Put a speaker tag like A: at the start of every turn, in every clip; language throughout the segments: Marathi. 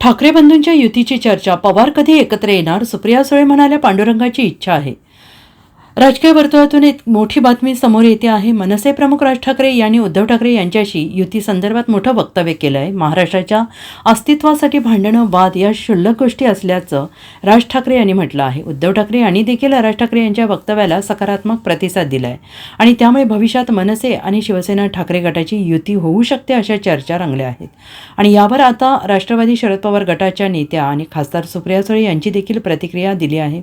A: ठाकरे बंधूंच्या युतीची चर्चा पवार कधी एकत्र येणार? सुप्रिया सुळे म्हणाल्या पांडुरंगाची इच्छा आहे. राजकीय वर्तुळातून एक मोठी बातमी समोर येते आहे. मनसे प्रमुख राज ठाकरे यांनी उद्धव ठाकरे यांच्याशी युती संदर्भात मोठं वक्तव्य केलं आहे महाराष्ट्राच्या अस्तित्वासाठी भांडणं वाद या क्षुल्लक गोष्टी असल्याचं राज ठाकरे यांनी म्हटलं आहे. उद्धव ठाकरे यांनी देखील राज ठाकरे यांच्या वक्तव्याला सकारात्मक प्रतिसाद दिला आहे आणि त्यामुळे भविष्यात मनसे आणि शिवसेना ठाकरे गटाची युती होऊ शकते अशा चर्चा रंगल्या आहेत. आणि यावर आता राष्ट्रवादी शरद पवार गटाच्या नेत्या आणि खासदार सुप्रिया सुळे यांची देखील प्रतिक्रिया दिली आहे.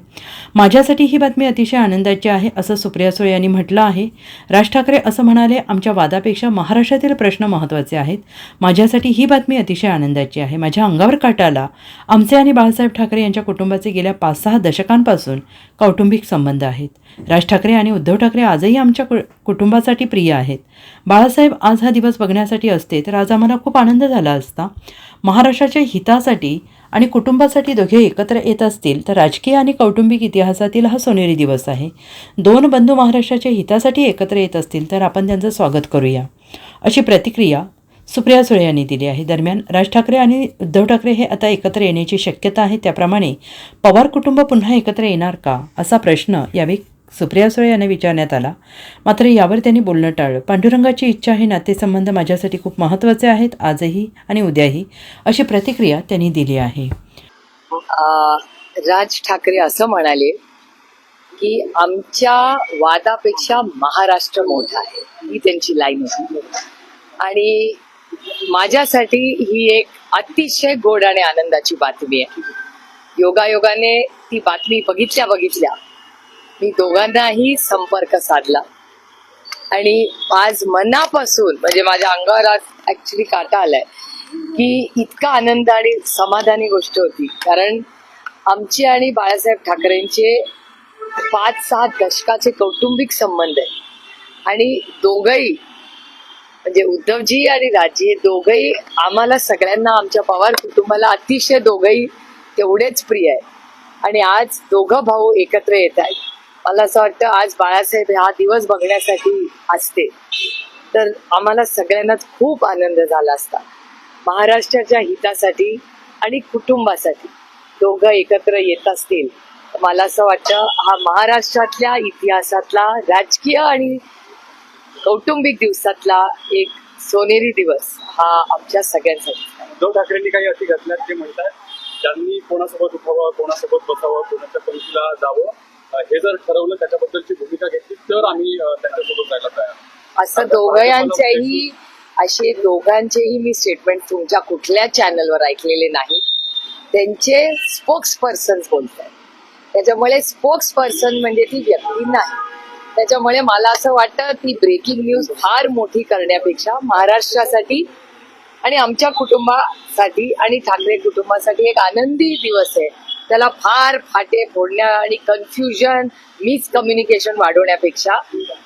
A: माझ्यासाठी ही बातमी अतिशय आनंदाची आहे असं सुप्रिया सुळे यांनी म्हटलं आहे. राज ठाकरे असं म्हणाले आमच्या वादापेक्षा महाराष्ट्रातील प्रश्न महत्त्वाचे आहेत. माझ्यासाठी ही बातमी अतिशय आनंदाची आहे. माझ्या अंगावर काटा आला आमचे आणि बाळासाहेब ठाकरे यांच्या कुटुंबाचे गेल्या पाच सहा दशकांपासून कौटुंबिक संबंध आहेत. राज ठाकरे आणि उद्धव ठाकरे आजही आमच्या कु कुटुंबासाठी प्रिय आहेत. बाळासाहेब आज हा दिवस बघण्यासाठी असते तर आज आम्हाला खूप आनंद झाला असता. महाराष्ट्राच्या हितासाठी आणि कुटुंबासाठी दोघे एकत्र येत असतील तर राजकीय आणि कौटुंबिक इतिहासातील हा सोनेरी दिवस आहे. दोन बंधू महाराष्ट्राच्या हितासाठी एकत्र येत असतील तर आपण त्यांचं स्वागत करूया. अशी प्रतिक्रिया सुप्रिया सुळे यांनी दिली आहे. दरम्यान राज ठाकरे आणि उद्धव ठाकरे हे आता एकत्र येण्याची शक्यता आहे. त्याप्रमाणे पवार कुटुंब पुन्हा एकत्र येणार का असा प्रश्न यावेळी सुप्रिया सुळे यांना विचारण्यात आला मात्र यावर त्यांनी बोलणं टाळलं. पांडुरंगाची इच्छा हे नातेसंबंध माझ्यासाठी खूप महत्त्वाचे आहेत. आजही आणि उद्याही अशी प्रतिक्रिया त्यांनी दिली आहे.
B: राज ठाकरे असं म्हणाले की आमच्या वादापेक्षा महाराष्ट्र मोठा आहे ही त्यांची लाईन होती. आणि माझ्यासाठी ही एक अतिशय गोड आणि आनंदाची बातमी आहे. योगायोगाने ती बातमी बघितल्या बघितल्या. मी दोघांनाही संपर्क साधला. आणि आज मनापासून म्हणजे माझ्या अंगावर आज ऍक्च्युली काटा आलाय की इतका आनंद आणि समाधानी गोष्ट होती. कारण आमची आणि बाळासाहेब ठाकरेंचे पाच सहा दशकाचे कौटुंबिक संबंध आहे आणि दोघही म्हणजे उद्धवजी आणि राजी हे दोघही आम्हाला सगळ्यांना आमच्या पवार कुटुंबाला अतिशय दोघही तेवढेच प्रिय आहे आणि आज दोघं भाऊ एकत्र येत आहेत. मला असं वाटतं आज बाळासाहेब हा दिवस बघण्यासाठी असते. तर आम्हाला सगळ्यांनाच खूप आनंद झाला असता. महाराष्ट्राच्या हितासाठी आणि कुटुंबासाठी दोघं एकत्र येत असतील तर मला असं वाटतं हा महाराष्ट्रातल्या इतिहासातला राजकीय आणि कौटुंबिक दिवसातला एक सोनेरी दिवस हा आमच्या सगळ्यांसाठी.
C: उद्धव ठाकरेंनी काही अटी घातल्यात ते म्हणतात त्यांनी कोणासोबत उठावं कोणासोबत बसावं कोणाच्या पंक्तीला जावं हे जर ठरवलं त्याच्याबद्दलची भूमिका घेतली तर आम्ही त्यांच्यासोबत जायला तयार
B: असं दोघांच्याही असे दोघांचेही मी स्टेटमेंट तुमच्या कुठल्या चॅनलवर ऐकलेले नाही. त्यांचे स्पोक्स पर्सन बोलतात. त्याच्यामुळे स्पोक्स पर्सन म्हणजे ती व्यक्ती नाही. त्याच्यामुळे मला असं वाटतं ती ब्रेकिंग न्यूज फार मोठी करण्यापेक्षा महाराष्ट्रासाठी आणि आमच्या कुटुंबासाठी आणि ठाकरे कुटुंबासाठी एक आनंदी दिवस आहे. त्याला फार फाटे फोडण्या आणि कन्फ्युजन मिसकम्युनिकेशन वाढवण्यापेक्षा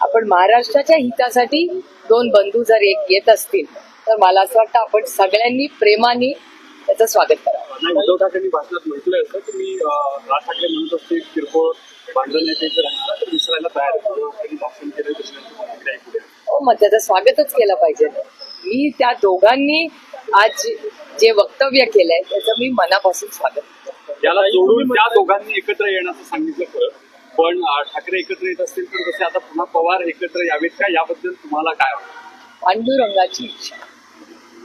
B: आपण महाराष्ट्राच्या हितासाठी दोन बंधू जर एक येत असतील तर मला असं वाटतं आपण सगळ्यांनी प्रेमाने त्याचं स्वागत करावं
C: उद्धव ठाकरेंनी भाषणात म्हटलंय असं की मी अं, राज ठाकरे म्हणत असते किरकोळ भांडण तयार.
B: हो मग त्याचं स्वागतच केलं पाहिजे मी त्या दोघांनी आज जे वक्तव्य केलंय त्याचं मी मनापासून स्वागत.
C: याला जोडून त्या दोघांनी एकत्र येण्याचं सांगितलं खरं पण ठाकरे एकत्र येत असतील तर जसे आता पुन्हा पवार एकत्र यावेत का? याबद्दल तुम्हाला काय वाटतं?
B: पांडुरंगाची इच्छा.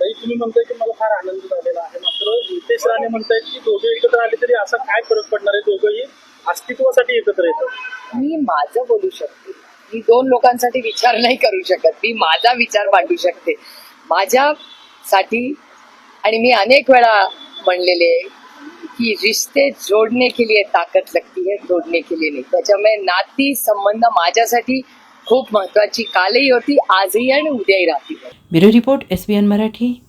C: ताई तुम्ही म्हणताय की मला फार आनंद झालेला आहे. मात्र नितेश राणे म्हणतायत की दोघे एकत्र आले तरी असा काय फरक पडणार आहे? दोघंही अस्तित्वासाठी एकत्र येतात.
B: मी माझं बोलू शकते. मी दोन लोकांसाठी विचार नाही करू शकत. मी माझा विचार मांडू शकते. माझ्यासाठी आणि मी अनेक वेळा म्हणलेले आहे की रिश्ते जोडणे के लिए ताकद लगती है तोडणे के लिए नाही। त्याच्यामुळे नाती संबंध माझ्यासाठी खूप महत्वाची. कालही होती आजही आणि उद्याही राहतील.
A: Bureau report S B N Marathi.